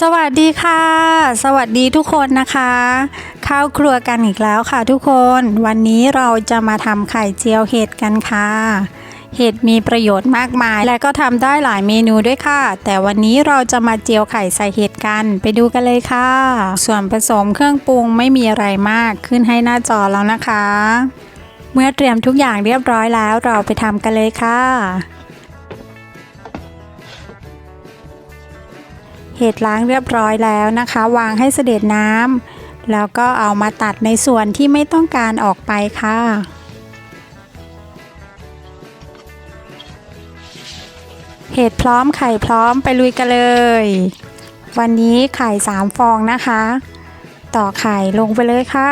สวัสดีค่ะ สวัสดีทุกคนนะคะเข้าครัวกันอีกแล้วค่ะทุกคนวันนี้เราจะมาทำไข่เจียวเห็ดกันค่ะ เห็ดมีประโยชน์มากมาย และก็ทำได้หลายเมนูด้วยค่ะ แต่วันนี้เราจะมาเจียวไข่ใส่เห็ดกัน ไปดูกันเลยค่ะ ส่วนผสมเครื่องปรุงไม่มีอะไรมากขึ้นให้หน้าจอแล้วนะคะ เมื่อเตรียมทุกอย่างเรียบร้อยแล้วเราไปทำกันเลยค่ะ ห็ดล้างเรียบร้อยแล้วนะคะ วางให้เสด็จน้ำแล้วก็เอามาตัดในส่วนที่ไม่ต้องการออกไปค่ะเห็ดพร้อมไข่พร้อมไปลุยกันเลย วันนี้ไข่สามฟองนะคะ ต่อไข่ลงไปเลยค่ะ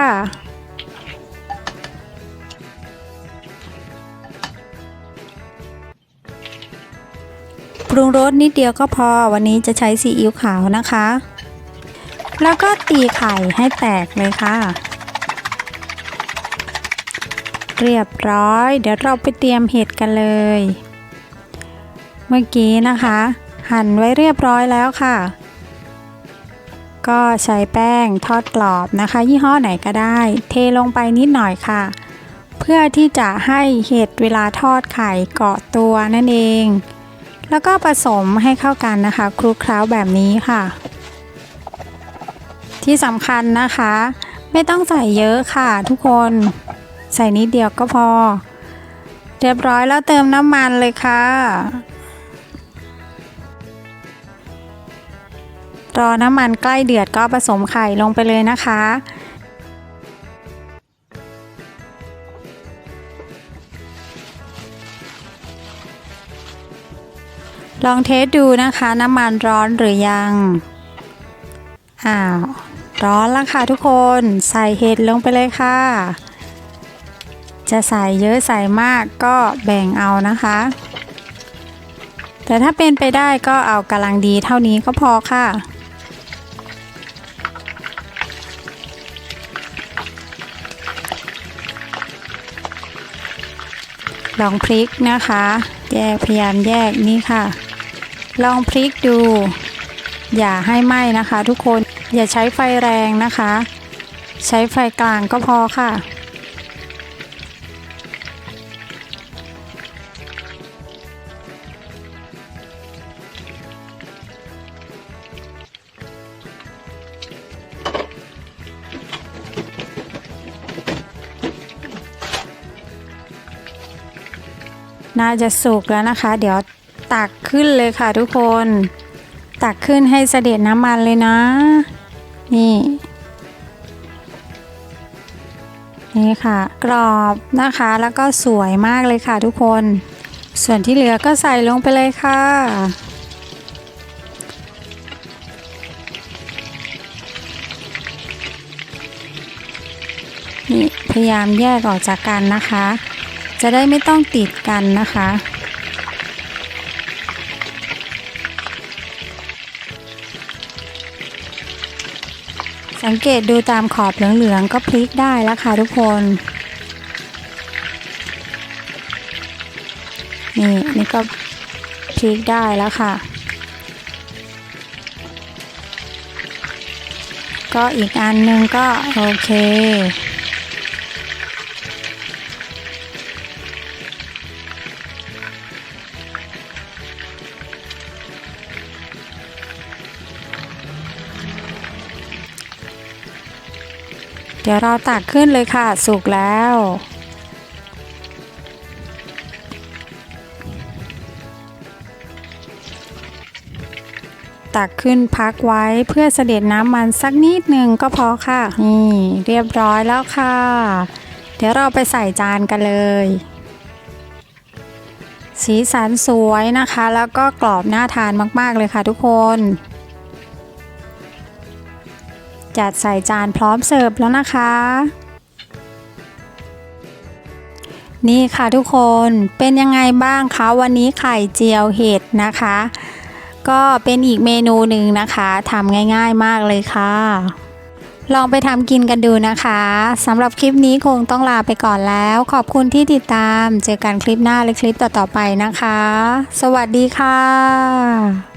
ปรุงรสนิดเดียวก็พอวันนี้จะใช้ซีอิ๊วขาวนะคะ แล้วก็ตีไข่ให้แตกเลยค่ะ เรียบร้อย เดี๋ยวเราไปเตรียมเห็ดกันเลย เมื่อกี้นะคะ หั่นไว้เรียบร้อยแล้วค่ะ ก็ใช้แป้งทอดกรอบนะคะ ยี่ห้อไหนก็ได้ เทลงไปนิดหน่อยค่ะเพื่อที่จะให้เห็ดเวลาทอดไข่เกาะตัวนั่นเอง แล้วก็ผสมให้เข้ากันนะคะคลุกเคล้าแบบนี้ค่ะ ที่สำคัญนะคะ ไม่ต้องใส่เยอะค่ะทุกคนใส่นิดเดียวก็พอ เรียบร้อยแล้วเติมน้ำมันเลยค่ะ รอน้ำมันใกล้เดือดก็ผสมไข่ลงไปเลยนะคะ ลองเทสดูนะคะน้ำมันร้อนหรือยัง อ้าว ร้อนแล้วค่ะทุกคนใส่เห็ดลงไปเลยค่ะ จะใส่เยอะใส่มากก็แบ่งเอานะคะ แต่ถ้าเป็นไปได้ก็เอากำลังดีเท่านี้ก็พอค่ะลองพลิกนะคะ แยกพยายามแยกนี่ค่ะ ลองพลิกดู อย่าให้ไหม้นะคะ ทุกคนอย่าใช้ไฟแรงนะคะ ใช้ไฟกลางก็พอค่ะน่าจะสุกแล้วนะคะ เดี๋ยว ตักขึ้นเลยค่ะทุกคน ตักขึ้นให้เสด็จน้ำมันเลยนะ นี่นี่ค่ะ กรอบนะคะแล้วก็สวยมากเลยค่ะทุกคน ส่วนที่เหลือก็ใส่ลงไปเลยค่ะ นี่พยายามแยกออกจากกันนะคะ จะได้ไม่ต้องติดกันนะคะ สังเกตดูตามขอบเหลืองๆก็พลิกได้แล้วค่ะทุกคน นี่นี่ก็พลิกได้แล้วค่ะ ก็อีกอันหนึงก็โอเค เดี๋ยวเราตักขึ้นเลยค่ะ สุกแล้ว ตักขึ้นพักไว้เพื่อเสด็จน้ำมันสักนิดหนึ่งก็พอค่ะ นี่เรียบร้อยแล้วค่ะ เดี๋ยวเราไปใส่จานกันเลย สีสันสวยนะคะ แล้วก็กรอบน่าทานมาก ๆ เลยค่ะทุกคน จัดใส่จานพร้อมเสิร์ฟแล้วนะคะ นี่ค่ะทุกคนเป็นยังไงบ้างคะวันนี้ไข่เจียวเห็ดนะคะ ก็เป็นอีกเมนูหนึ่งนะคะทำง่ายๆมากเลยค่ะลองไปทำกินกันดูนะคะสำหรับคลิปนี้คงต้องลาไปก่อนแล้ว ขอบคุณที่ติดตาม เจอกันคลิปหน้าและคลิปต่อๆไปนะคะ สวัสดีค่ะ